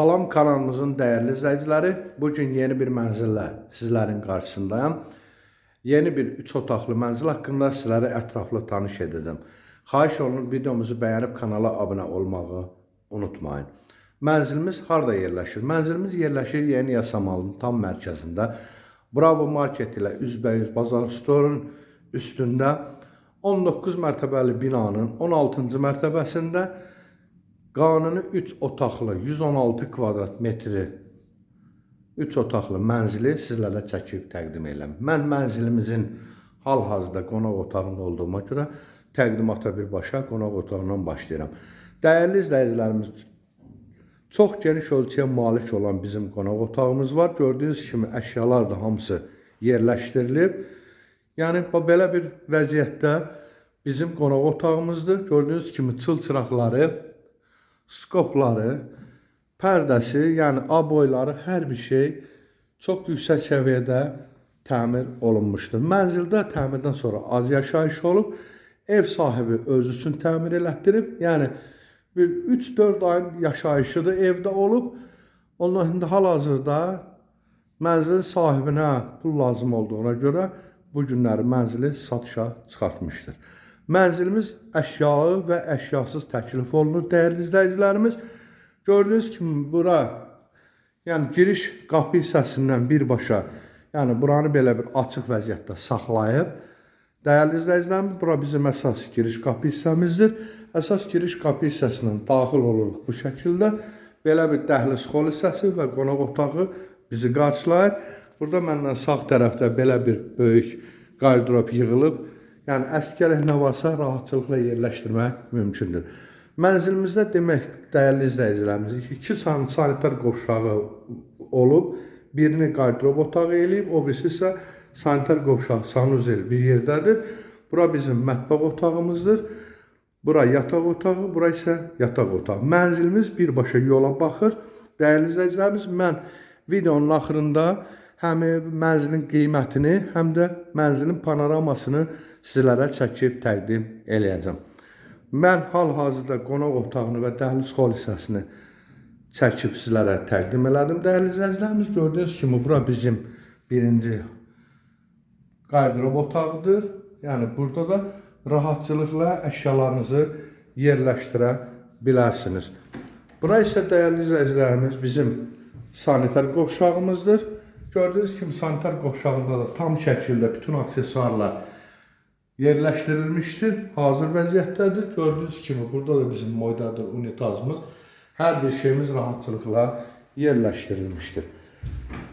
Salam kanalımızın dəyərli izləyiciləri, bu gün yeni bir mənzillə sizlərin qarşısındayım. Yeni bir 3 otaqlı mənzil haqqında sizlərə ətraflı tanış edəcəm. Xahiş olunur videomuzu bəyənib kanala abunə olmağı unutmayın. Mənzilimiz harda yerləşir? Mənzilimiz yerləşir Yeni Yasamalın tam mərkəzində. Bravo Market ilə üzbəyüz Bazar Store'un üstündə 19 mərtəbəli binanın 16-cı mərtəbəsində Qanuni 3 otaqlı 116 kvadrat metri 3 otaqlı mənzili sizlərə çəkib təqdim edirəm. Mən mənzilimizin hal-hazırda qonaq otağında olduğuma görə təqdimata birbaşa qonaq otağından başlayıram. Dəyərli izləyicilərimiz, çox geniş ölçüyə malik olan bizim qonaq otağımız var. Gördüyünüz kimi əşyalar da hamısı yerləşdirilib. Yəni belə bir vəziyyətdə bizim qonaq otağımızdır. Gördüyünüz kimi çıl skopları, pərdəsi, yəni aboyları, hər bir şey çox yüksək səviyyədə təmir olunmuşdur. Mənzildə təmirdən sonra az yaşayış olub, ev sahibi özü üçün təmir elətdirib. Yəni bir 3-4 ayın yaşayışıdır evdə olub. Ondan indi hal-hazırda mənzilin sahibinə pul lazım olduğuna görə bu günləri mənzili satışa çıxartmışdır. Mənzilimiz əşyalı və əşyasız təklif olunur dəyərli izləyicilərimiz. Gördüyünüz kimi bura yəni giriş qapı hissəsindən birbaşa, yəni buranı belə bir açıq vəziyyətdə saxlayıb. Dəyərli izləyicilərimiz, bura bizim əsas giriş qapı hissəmizdir. Əsas giriş qapı hissəsindən daxil oluruq bu şəkildə. Belə bir dəhliz xol hissəsi və qonaq otağı bizi qarşılayır. Burada məndən sağ tərəfdə belə bir böyük qardırop yığılıb. Yəni əskərək nə varsa rahatçılıqla yerləşdirmək mümkündür. Mənzilimizdə demək dəyərli izləyicilərimiz iki san sanitar qovşağı olub, birini qardırop otağı eləyib, o birisi isə sanitar qovşağı sanuzel bir yerdədir. Bura bizim mətbəx otağımızdır. Bura yataq otağı, bura isə yataq otağı. Mənzilimiz birbaşa yola baxır. Dəyərli izləyicilərimiz, mən videonun axırında həm mənzilin qiymətini, həm də mənzilin panoramasını sizlərə çəkib təqdim eləyəcəm. Mən hal-hazırda qonaq otağını və dəhliz xol hissəsini çəkib sizlərə təqdim elədim. Dəyərli izləyicilərimiz, gördüyünüz kimi bura bizim birinci qardırob otağıdır. Yəni burada da rahatçılıqla əşyalarınızı yerləşdirə bilərsiniz. Bura isə dəyərli izləyicilərimiz bizim sanitar qovşağımızdır. Gördüyünüz kimi sanitar qovşağında da tam şəkildə bütün aksesuarlar yerləşdirilmişdir. Hazır vəziyyətdədir. Gördüyünüz kimi burada da bizim moydadır unitazımız. Hər bir şeyimiz rahatçılıqla yerləşdirilmişdir.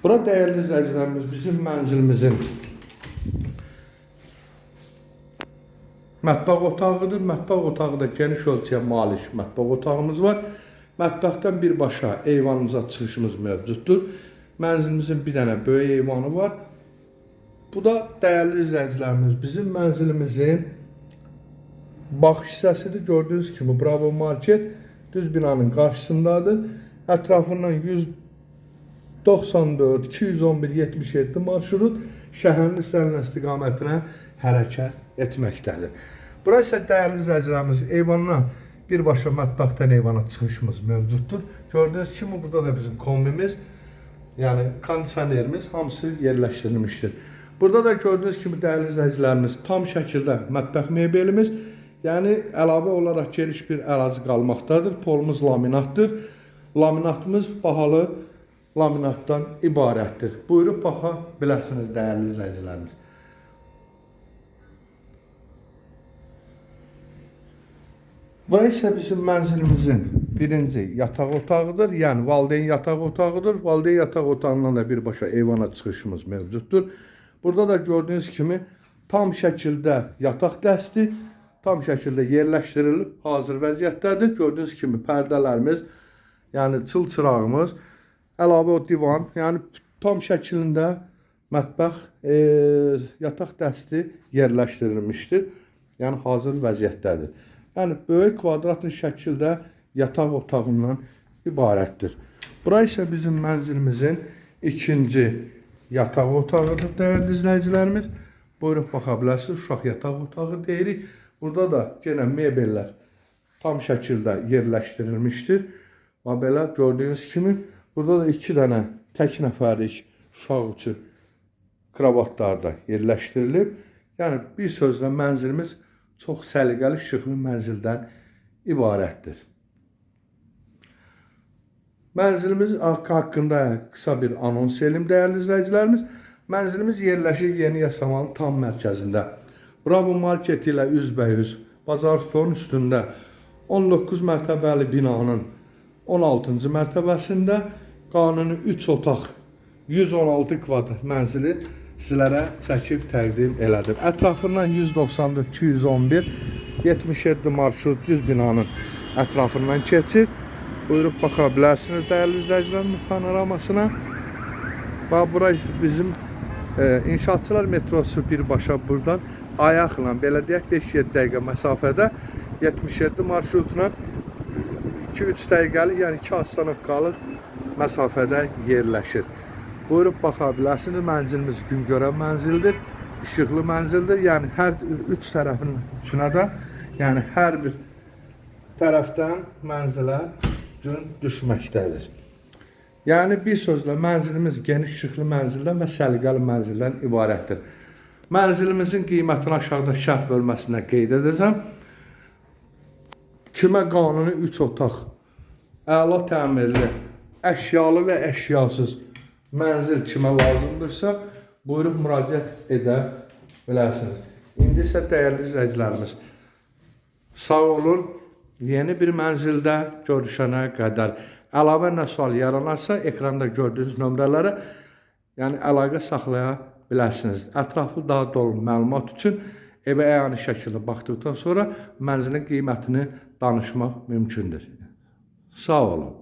Bura dəyərli izləyicilərimiz bizim mənzilimizin mətbəx otağıdır. Mətbəx otağı da geniş ölçüyə malik mətbəx otağımız var. Mətbəxdən birbaşa eyvanımıza çıxışımız mövcuddur. Mənzilimizin bir dənə böyük eyvanı var. Bu da dəyərli izləyicilərimiz, bizim mənzilimizin bax hissəsidir. Gördüyünüz kimi Bravo Market düz binanın qarşısındadır. Ətrafından 194, 211, 77 marşrut şəhərin istənilən istiqamətinə hərəkət etməkdədir. Bura isə dəyərli izləyicilərimiz eyvanına birbaşa mətbəxdən eyvana çıxışımız mövcuddur. Gördüyünüz kimi burada da bizim kombimiz, yəni kondisionerimiz hamısı yerləşdirilmişdir. Burada da gördüyünüz kimi dəyərli izləyicilərimiz tam şəkildə mətbəx mebelimiz, yəni əlavə olaraq geniş bir ərazi qalmaqdadır. Polumuz laminatdır. Laminatımız bahalı laminatdan ibarətdir. Buyurub baxa bilərsiniz dəyərli izləyicilərimiz. Bura isə bizim mənzilimizin birinci yataq otağıdır. Yəni valideyn yataq otağıdır. Valideyn yataq otağından da birbaşa eyvana çıxışımız mövcuddur. Burada da gördüğünüz kimi tam şəkildə yataq dəsti tam şəkildə yerləşdirilib, hazır vəziyyətdədir. Gördüyünüz kimi pərdələrimiz, yəni çıl çırağımız, əlavə o divan, yəni tam şəklində mətbəx, e, yataq dəsti yerləşdirilmişdir. Yəni hazır vəziyyətdədir. Yəni böyük kvadratlı şəkildə yataq otağından ibarətdir. Bura isə bizim mənzilimizin ikinci yataq otağıdır dəyərli izləyicilərimiz. Buyurub baxa bilərsiniz, uşaq yataq otağı deyirik. Burada da yenə mebellər tam şəkildə yerləşdirilmişdir. Və belə gördüyünüz kimi burada da iki dənə tək nəfərlik uşaq üçün kravatlar da yerləşdirilib. Yəni bir sözlə mənzilimiz çox səliqəli, işıqlı mənzildən ibarətdir. Mənzilimiz haqqı haqqında qısa bir anons elim dəyərli izləyicilərimiz. Mənzilimiz yerləşir Yeni Yasamalın tam mərkəzində. Bravo Market ilə üzbəyüz Bazar Stolun üstündə 19 mərtəbəli binanın 16-cı mərtəbəsində qanuni 3 otaq 116 kvadrat mənzili sizlərə çəkib təqdim elədim. Ətrafından 194 211 77 marşrut düz binanın ətrafından keçir. Buyurub baxa bilərsiniz dəyərli panoramasına. Və bura bizim e, inşaatçılar metrosu birbaşa buradan ayaqla belə deyək 5-7 dəqiqə məsafədə 77 marşrutuna 2-3 dəqiqəlik, yəni 2 astanovkalıq məsafədə yerləşir. Buyurub baxa bilərsiniz. Mənzilimiz gün görən mənzildir. İşıqlı mənzildir. Yəni hər üç tərəfin üçünə də, yəni hər bir tərəfdən mənzilə düşməkdədir. Yəni bir sözlə mənzilimiz geniş işıqlı mənzildən və səliqəli mənzildən ibarətdir. Mənzilimizin qiymətini aşağıda şərh bölməsində qeyd edəcəm. Kimə qanuni 3 otaq, əla təmirli, əşyalı və əşyasız mənzil kimə lazımdırsa, buyurub müraciət edə bilərsiniz. İndi isə dəyərli izləyicilərimiz, sağ olun. Yeni bir mənzildə görüşənə qədər əlavə nə sual yaranarsa, ekranda gördüyünüz nömrələrə yəni əlaqə saxlaya bilərsiniz. Ətraflı daha dolu məlumat üçün evə əyani şəkildə baxdıqdan sonra mənzilin qiymətini danışmaq mümkündür. Sağ olun.